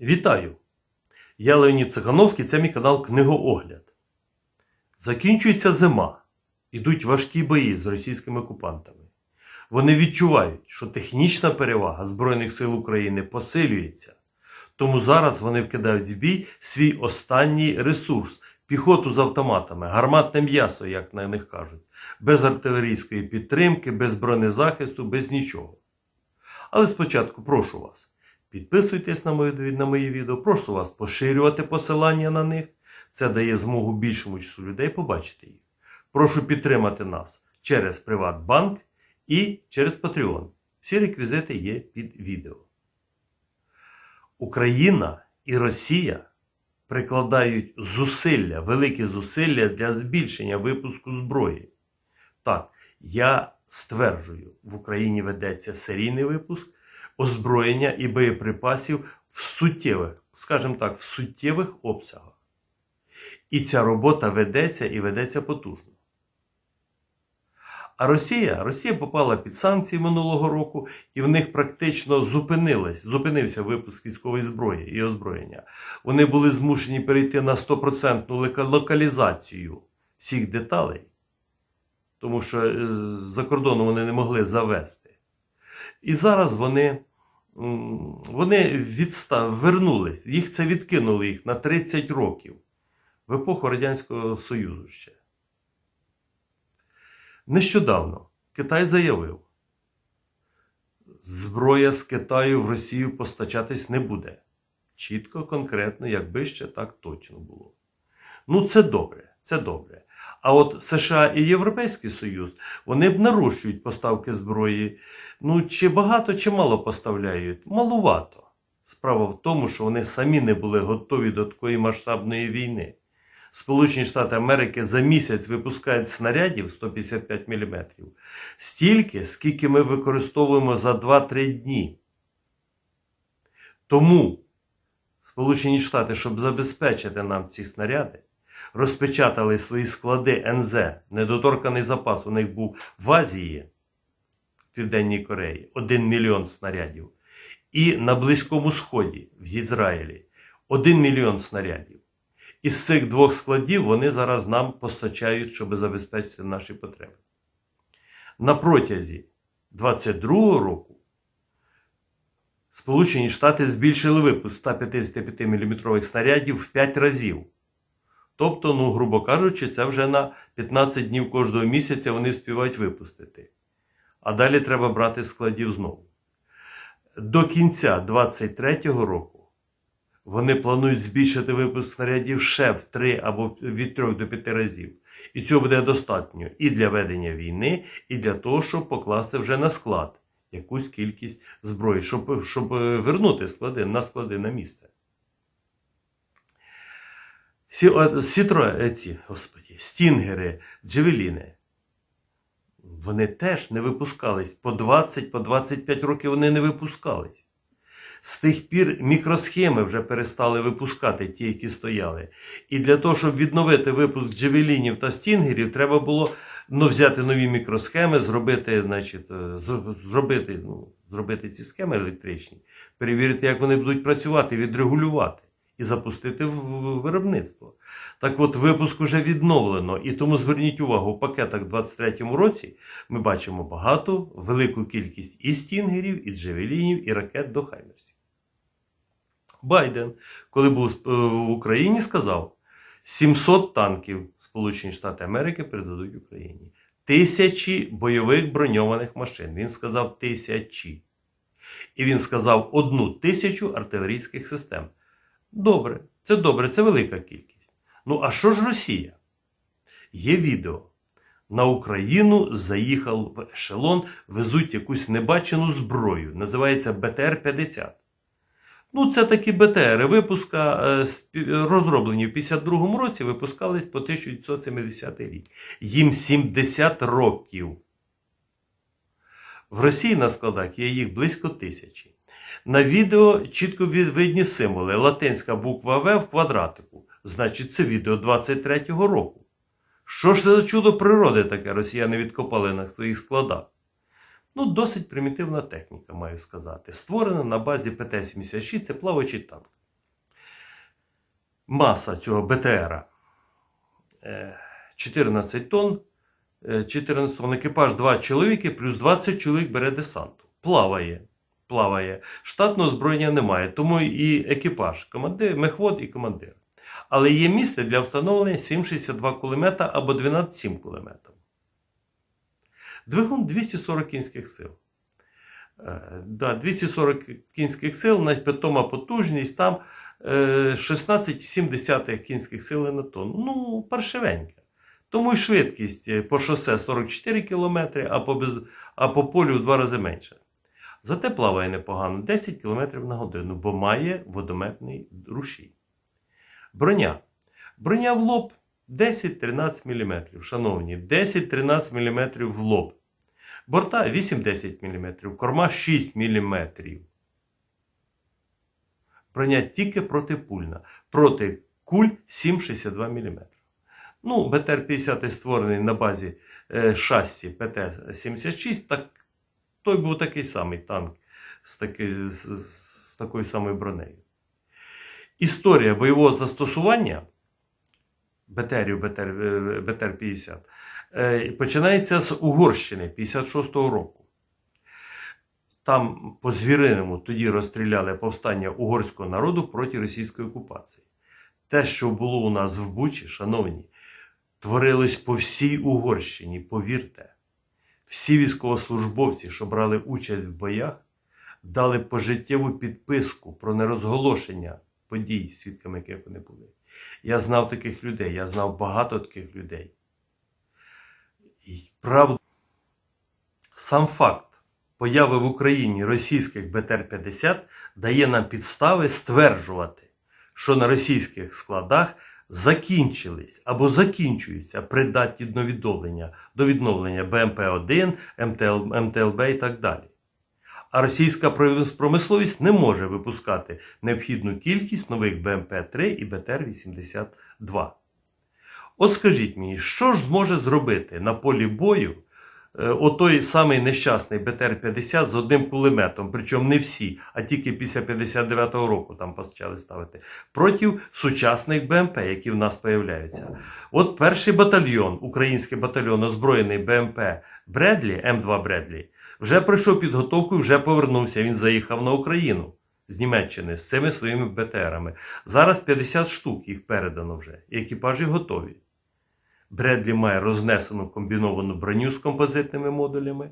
Вітаю! Я Леонід Цихановський, це мій канал Книгоогляд. Закінчується зима. Ідуть важкі бої з російськими окупантами. Вони відчувають, що технічна перевага Збройних сил України посилюється. Тому зараз вони вкидають в бій свій останній ресурс піхоту з автоматами, гарматне м'ясо, як на них кажуть, без артилерійської підтримки, без бронезахисту, без нічого. Але спочатку прошу вас. Підписуйтесь на мої, на мої відео, прошу вас поширювати посилання на них. Це дає змогу більшому числу людей побачити їх. Прошу підтримати нас через Приватбанк і через Patreon. Всі реквізити є під відео. Україна і Росія прикладають зусилля, великі зусилля для збільшення випуску зброї. Так, я стверджую, в Україні ведеться серійний випуск озброєння і боєприпасів в суттєвих, скажімо так, в суттєвих обсягах. І ця робота ведеться і ведеться потужно. А Росія, Росія попала під санкції минулого року, і в них практично зупинилась, зупинився випуск військової зброї і озброєння. Вони були змушені перейти на 100% локалізацію всіх деталей, тому що е, за кордоном вони не могли завести. І зараз вони, вони відстав, вернулись, їх це відкинули їх на 30 років в епоху Радянського Союзу ще. Нещодавно Китай заявив, зброя з Китаю в Росію постачатись не буде. Чітко, конкретно, якби ще так точно було. Ну, це добре, це добре. А от США і Європейський Союз вони б нарощують поставки зброї. Ну, чи багато, чи мало поставляють? Малувато. Справа в тому, що вони самі не були готові до такої масштабної війни. Сполучені Штати Америки за місяць випускають снарядів 155 мм стільки, скільки ми використовуємо за 2-3 дні. Тому Сполучені Штати, щоб забезпечити нам ці снаряди, розпечатали свої склади НЗ. Недоторканий запас у них був в Азії, в Південній Кореї, 1 мільйон снарядів. І на Близькому Сході, в Ізраїлі, 1 мільйон снарядів. Із цих двох складів вони зараз нам постачають, щоб забезпечити наші потреби. На протязі 2022 року Сполучені Штати збільшили випуск 155 мм снарядів в 5 разів. Тобто, ну, грубо кажучи, це вже на 15 днів кожного місяця вони вспівають випустити. А далі треба брати складів знову. До кінця 2023 року вони планують збільшити випуск снарядів ще в 3 або від 3 до 5 разів. І цього буде достатньо і для ведення війни, і для того, щоб покласти вже на склад якусь кількість зброї, щоб, щоб е, вернути склади на склади на місце. Сі, сітро, ці, господі, стінгери, джевеліни. Вони теж не випускались. По 20, по 25 років вони не випускались. З тих пір мікросхеми вже перестали випускати ті, які стояли. І для того, щоб відновити випуск джевелінів та стінгерів, треба було ну, взяти нові мікросхеми, зробити, значить, е, зробити, ну, зробити ці схеми електричні, перевірити, як вони будуть працювати, відрегулювати і запустити в виробництво. Так от, випуск уже відновлено, і тому зверніть увагу, у пакетах в 2023 році ми бачимо багато, велику кількість і стінгерів, і джевелінів, і ракет до Хаймерсів. Байден, коли був е, в Україні, сказав, 700 танків Сполучені Штати Америки передадуть Україні. Тисячі бойових броньованих машин. Він сказав тисячі. І він сказав одну тисячу артилерійських систем. Добре, це добре, це велика кількість. Ну а що ж Росія? Є відео. На Україну заїхав в ешелон, везуть якусь небачену зброю. Називається БТР-50. Ну, це такі БТРи. Випуска е, розроблені в 52-му році, випускались по 1970 рік. Їм 70 років. В Росії на складах є їх близько тисячі. На відео чітко видні символи. Латинська буква В в квадратику. Значить, це відео 23-го року. Що ж це за чудо природи таке росіяни відкопали на своїх складах? Ну, досить примітивна техніка, маю сказати. Створена на базі ПТ-76, це плаваючий танк. маса цього БТРа е, 14 тонн. Е, 14 тонн екіпаж 2 чоловіки, плюс 20 чоловік бере десанту. Плаває. Плаває. Штатного озброєння немає, тому і екіпаж, командир, мехвод і командир. Але є місце для встановлення 7,62 кулемета або 12,7 кулеметів. Двигун 240 кінських сил. Е, да, 240 кінських сил, навіть питома потужність там е, 16,7 кінських сили на тонну. Ну, паршивенька. Тому й швидкість е, по шосе 44 км, а по, без, а по полю в два рази менше. Зате плаває непогано 10 км на годину, бо має водометний рушій. Броня. Броня в лоб 10-13 мм. Шановні, 10-13 мм в лоб. Борта 8-10 мм, корма 6 мм. Броня тільки протипульна. Проти куль 7,62 мм. Ну, БТР-50 створений на базі е, шасі ПТ-76, так той був такий самий танк з, таки, з, з такою самою бронею. Історія бойового застосування БТРів БТР, е, БТР-50 е, починається з Угорщини 56-го року. Там по звіриному тоді розстріляли повстання угорського народу проти російської окупації. Те, що було у нас в Бучі, шановні, творилось по всій Угорщині, повірте. Всі військовослужбовці, що брали участь в боях, дали пожиттєву підписку про нерозголошення подій, свідками яких вони були. Я знав таких людей, я знав багато таких людей. І правда, сам факт появи в Україні російських БТР-50 дає нам підстави стверджувати, що на російських складах закінчились або закінчуються придатні до відновлення, до відновлення БМП-1, МТЛ, МТЛБ і так далі. А російська промисловість не може випускати необхідну кількість нових БМП-3 і БТР-82. От скажіть мені, що ж зможе зробити на полі бою отой самий нещасний БТР-50 з одним кулеметом, причому не всі, а тільки після 59-го року там почали ставити, проти сучасних БМП, які в нас появляються. От перший батальйон, український батальйон, озброєний БМП Бредлі, М2 Бредлі, вже пройшов підготовку і вже повернувся. Він заїхав на Україну з Німеччини з цими своїми БТРами. Зараз 50 штук їх передано вже, і екіпажі готові. Бредлі має рознесену комбіновану броню з композитними модулями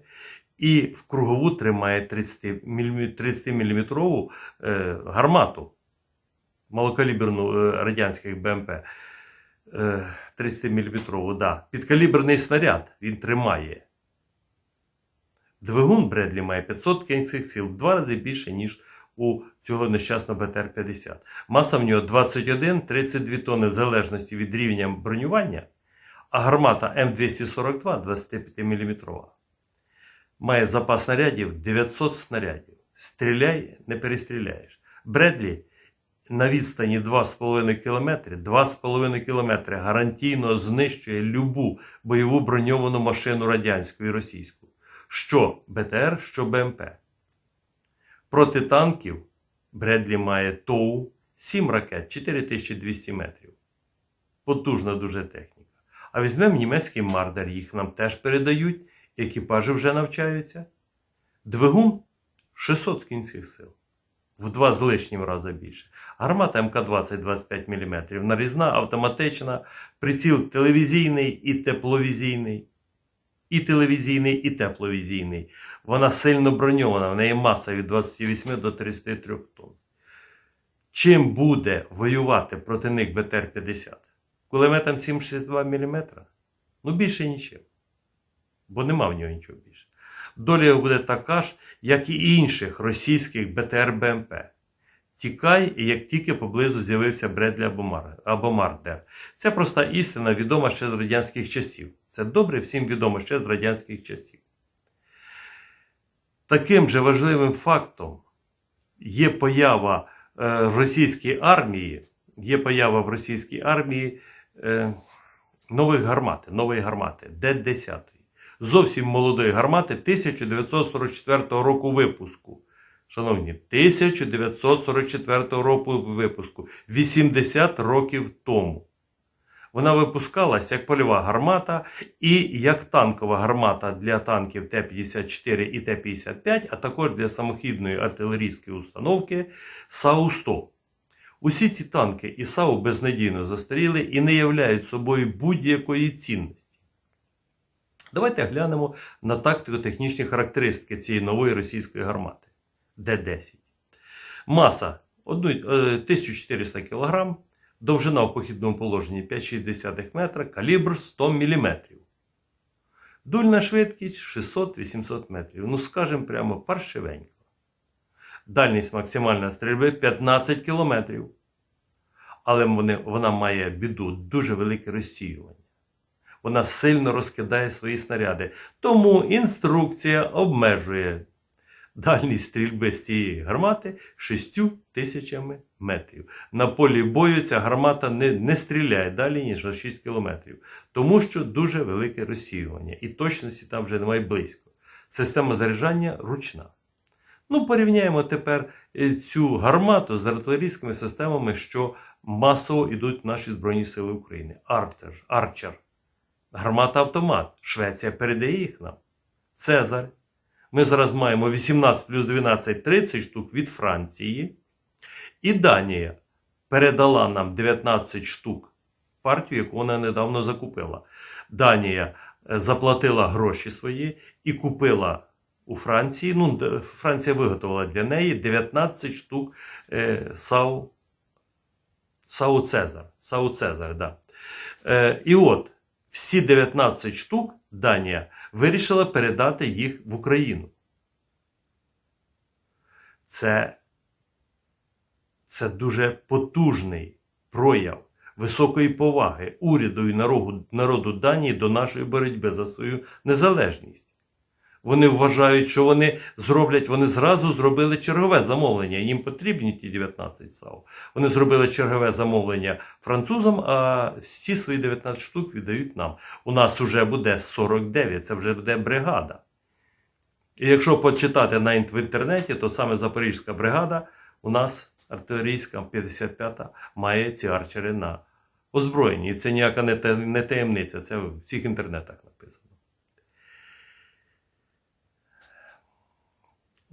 і в кругову тримає 30 мм е, гармату малокаліберну е, радянських БМП. Е, 30 мм, да. Підкаліберний снаряд він тримає. Двигун Бредлі має 500 кінських сил, в два рази більше, ніж у цього нещасного БТР-50. Маса в нього 21-32 тонни в залежності від рівня бронювання, а гармата М242 25 мм. Має запас снарядів 900 снарядів. Стріляй, не перестріляєш. Бредлі на відстані 2,5 км, 2,5 км гарантійно знищує любу бойову броньовану машину радянську і російську. Що БТР, що БМП. Проти танків Бредлі має ТОУ 7 ракет 4200 метрів. Потужна дуже техніка. А візьмемо німецький Мардер, їх нам теж передають, екіпажі вже навчаються. Двигун 600 кінських сил. В два з лишнім рази більше. Гармата МК-20 25 мм. Нарізна, автоматична, приціл телевізійний і тепловізійний. І телевізійний, і тепловізійний. Вона сильно броньована, в неї маса від 28 до 33 тонн. Чим буде воювати проти них БТР-50? Кулеметом 7,62 мм? Ну, більше нічим. Бо нема в нього нічого більше. Доля його буде така ж, як і інших російських БТР-БМП. Тікай, як тільки поблизу з'явився Бредлі або, Мар... Мардер. Це проста істина, відома ще з радянських часів. Це добре всім відомо ще з радянських часів. Таким же важливим фактом є поява е, в російській армії, є поява в російській армії е, нових гармати, нової гармати, Д-10. Зовсім молодої гармати 1944 року випуску. Шановні, 1944 року випуску, 80 років тому. Вона випускалась як польова гармата і як танкова гармата для танків Т-54 і Т-55, а також для самохідної артилерійської установки САУ-100. Усі ці танки і САУ безнадійно застаріли і не являють собою будь-якої цінності. Давайте глянемо на тактико-технічні характеристики цієї нової російської гармати Д-10. Маса е, 1400 кг, довжина в похідному положенні 5,6 метра, калібр 100 мм. Дульна швидкість 600-800 метрів. Ну, скажемо прямо паршивенько. Дальність максимальної стрільби 15 км. Але вони, вона має біду дуже велике розсіювання. Вона сильно розкидає свої снаряди. Тому інструкція обмежує дальність стрільби з цієї гармати 6 тисячами метрів. На полі бою ця гармата не, не стріляє далі, ніж на 6 кілометрів, тому що дуже велике розсіювання, і точності там вже немає близько. Система заряджання ручна. Ну, порівняємо тепер е, цю гармату з артилерійськими системами, що масово йдуть наші Збройні Сили України. Арчер, Арчер. Гармата автомат. Швеція передає їх нам. Цезарь. Ми зараз маємо 18 плюс 12 30 штук від Франції. І Данія передала нам 19 штук партію, яку вона недавно закупила. Данія е, заплатила гроші свої і купила у Франції. Ну, Франція виготовила для неї 19 штук е, САУ, САУ Цезар. САУ Цезар, да. Е, і от всі 19 штук Данія вирішила передати їх в Україну. Це, це дуже потужний прояв високої поваги уряду і народу, народу Данії до нашої боротьби за свою незалежність. Вони вважають, що вони зроблять, вони зразу зробили чергове замовлення. Їм потрібні ті 19 САУ. Вони зробили чергове замовлення французам, а всі свої 19 штук віддають нам. У нас вже буде 49, це вже буде бригада. І якщо почитати на в інтернеті, то саме Запорізька бригада у нас артилерійська 55-та має ці арчери на озброєнні. І це ніяка не таємниця, це в всіх інтернетах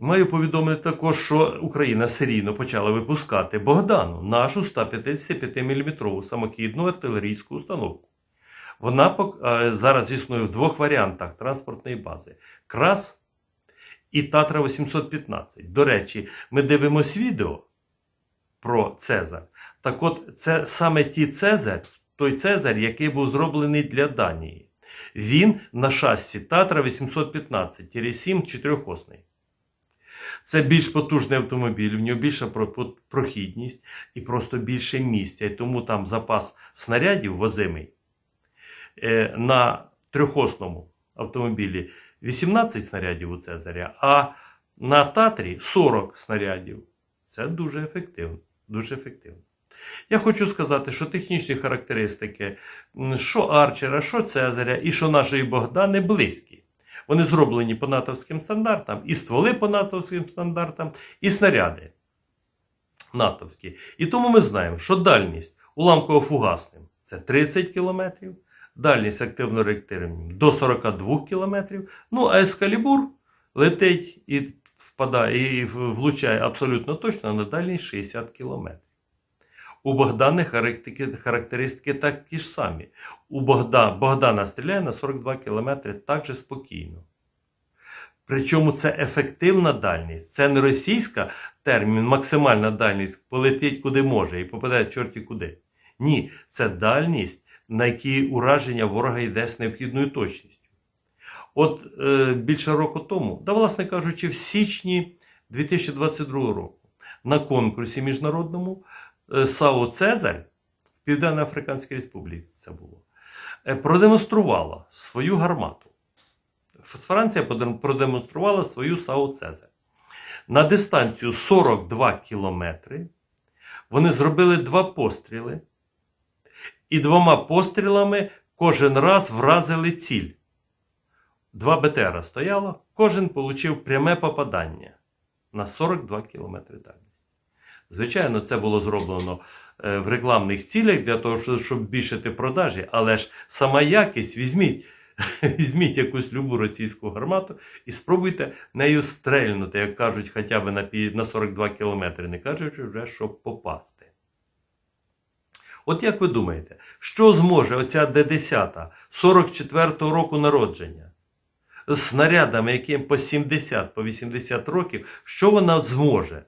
Маю повідомити також, що Україна серійно почала випускати Богдану, нашу 155-мм самохідну артилерійську установку. Вона е, зараз існує в двох варіантах транспортної бази: КРАС і Татра 815. До речі, ми дивимось відео про Цезар. Так от, це саме ті Цезар, той Цезар, який був зроблений для Данії. Він на шасі Татра 815 7 чотирьохосний. Це більш потужний автомобіль, в нього більша про- про- прохідність і просто більше місця. І тому там запас снарядів возимий е, на трьохосному автомобілі 18 снарядів у Цезаря, а на Татрі 40 снарядів. Це дуже ефективно. Дуже ефективно. Я хочу сказати, що технічні характеристики, що Арчера, що Цезаря і що нашої Богдани близькі. Вони зроблені по натовським стандартам, і стволи по натовським стандартам, і снаряди натовські. І тому ми знаємо, що дальність уламково-фугасним це 30 км, дальність активно-реактивним до 42 км. Ну, а ескалібур летить і впадає і влучає абсолютно точно на дальність 60 км. У Богдани характеристики, такі ж самі. У Богда, Богдана стріляє на 42 км так же спокійно. Причому це ефективна дальність. Це не російська термін, максимальна дальність полетить куди може і попадає чорті куди. Ні, це дальність, на якій ураження ворога йде з необхідною точністю. От е, більше року тому, да, власне кажучи, в січні 2022 року на конкурсі міжнародному е, САУ Цезарь в Південно-Африканській Республіці це було, е, продемонструвала свою гармату. Франція продемонструвала свою САУ Цезарь. На дистанцію 42 кілометри вони зробили два постріли, і двома пострілами кожен раз вразили ціль. Два БТРа стояло, кожен отримав пряме попадання. на 42 км дальності. Звичайно, це було зроблено е, в рекламних цілях для того, щоб- збільшити продажі, але ж сама якість візьміть. Візьміть якусь любу російську гармату і спробуйте нею стрельнути, як кажуть, хоча б на 42 кілометри, не кажучи вже, щоб попасти. От як ви думаєте, що зможе оця Д-10 44-го року народження з снарядами, яким по 70, по 80 років, що вона зможе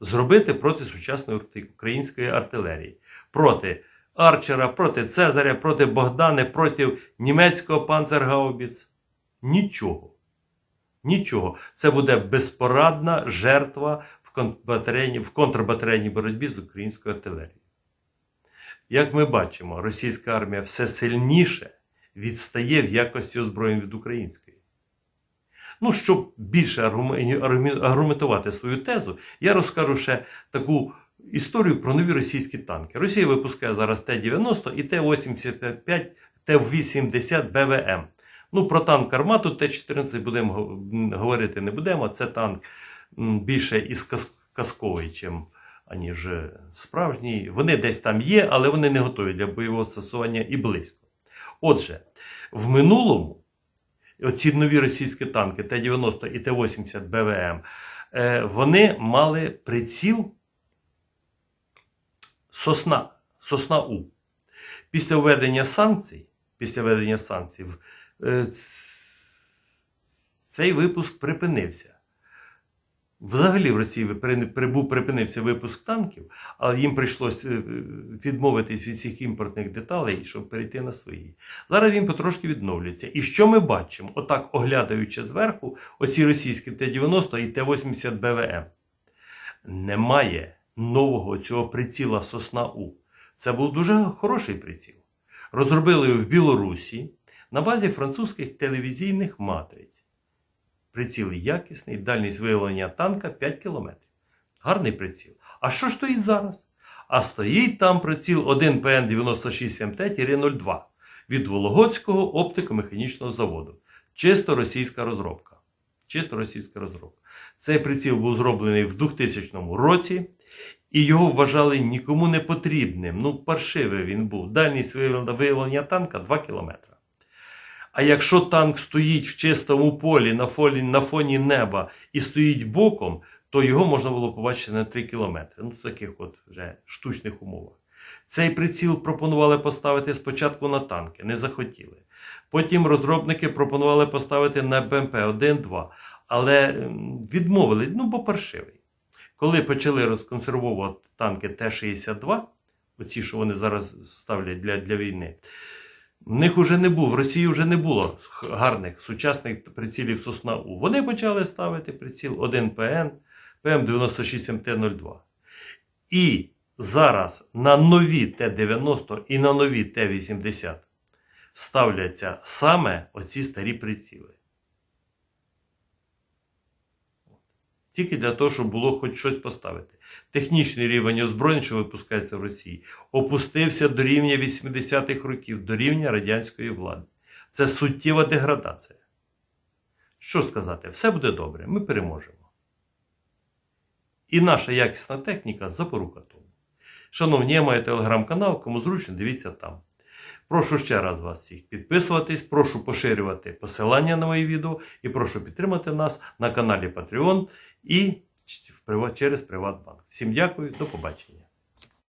зробити проти сучасної української артилерії? Проти Арчера, проти Цезаря, проти Богдани, проти німецького панцергаубіц? Нічого. Нічого. Це буде безпорадна жертва в контрбатарейній, боротьбі з українською артилерією. Як ми бачимо, російська армія все сильніше відстає в якості озброєнь від української. Ну, щоб більше аргументувати свою тезу, я розкажу ще таку історію про нові російські танки. Росія випускає зараз Т-90 і Т-85, Т-80 БВМ. Ну, про танк Армату Т-14 будемо говорити не будемо. Це танк більше із казковий, чим аніж е, справжній. Вони десь там є, але вони не готові для бойового застосування і близько. Отже, в минулому оці нові російські танки Т-90 і Т-80 БВМ, е, вони мали приціл Сосна, Сосна У. Після введення санкцій, після введення санкцій, е, цей випуск припинився. Взагалі в Росії прибув, припинився випуск танків, але їм прийшлося е, відмовитись від всіх імпортних деталей, щоб перейти на свої. Зараз він потрошки відновлюється. І що ми бачимо, отак оглядаючи зверху, оці російські Т-90 і Т-80 БВМ. Немає нового цього приціла Сосна У. Це був дуже хороший приціл. Розробили його в Білорусі на базі французьких телевізійних матриць. Приціл якісний, дальність виявлення танка 5 км. Гарний приціл. А що ж стоїть зараз? А стоїть там приціл 1 ПН 96 МТ-02 від Вологодського оптико-механічного заводу. Чисто російська розробка. Чисто російська розробка. Цей приціл був зроблений в 2000 році, і його вважали нікому не потрібним. Ну, паршивий він був. Дальність виявлення танка 2 кілометри. А якщо танк стоїть в чистому полі на фоні, на фоні неба і стоїть боком, то його можна було побачити на 3 кілометри. Ну, в таких от вже штучних умовах. Цей приціл пропонували поставити спочатку на танки, не захотіли. Потім розробники пропонували поставити на БМП 1-2, але відмовились, ну бо паршивий. Коли почали розконсервовувати танки Т-62, оці, що вони зараз ставлять для, для війни, в них вже не було, в Росії вже не було гарних сучасних прицілів Сосна У. Вони почали ставити приціл 1 ПН, ПМ96МТ-02. І зараз на нові Т-90 і на нові Т-80 ставляться саме оці старі приціли. Тільки для того, щоб було хоч щось поставити. Технічний рівень озброєнь, що випускається в Росії, опустився до рівня 80-х років, до рівня радянської влади. Це суттєва деградація. Що сказати, все буде добре, ми переможемо. І наша якісна техніка запорука тому. Шановні, я маю телеграм-канал, кому зручно, дивіться там. Прошу ще раз вас всіх підписуватись, прошу поширювати посилання на мої відео і прошу підтримати нас на каналі Patreon і через Приватбанк. Всім дякую, до побачення.